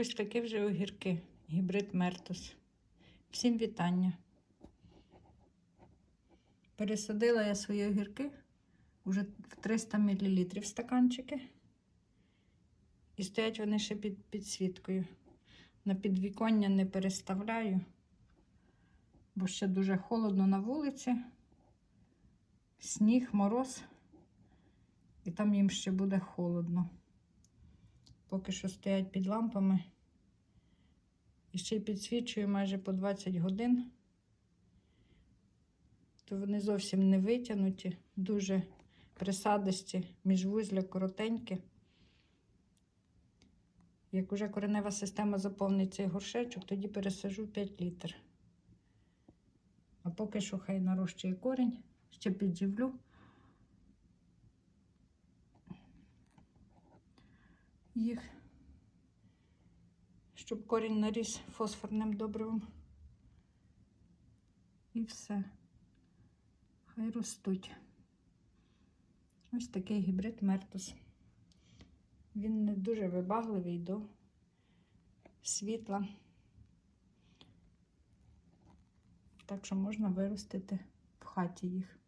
Ось такі вже огірки. Гібрид Мертус. Всім вітання. Пересадила я свої огірки вже в 300 мл стаканчики. І стоять вони ще під підсвіткою. На підвіконня не переставляю, бо ще дуже холодно на вулиці, сніг, мороз, і там їм ще буде холодно. Поки що стоять під лампами. І ще й підсвічую майже по 20 годин, то вони зовсім не витягнуті, дуже присадисті, міжвузля коротенькі. Як уже коренева система заповнить цей горшечок, тоді пересажу 5 літр. А поки що хай нарощує корінь, ще підживлю. Їх, щоб корінь наріс фосфорним добривом. І все. Хай ростуть. Ось такий гібрид Мертус. Він не дуже вибагливий до світла. Так що можна виростити в хаті їх.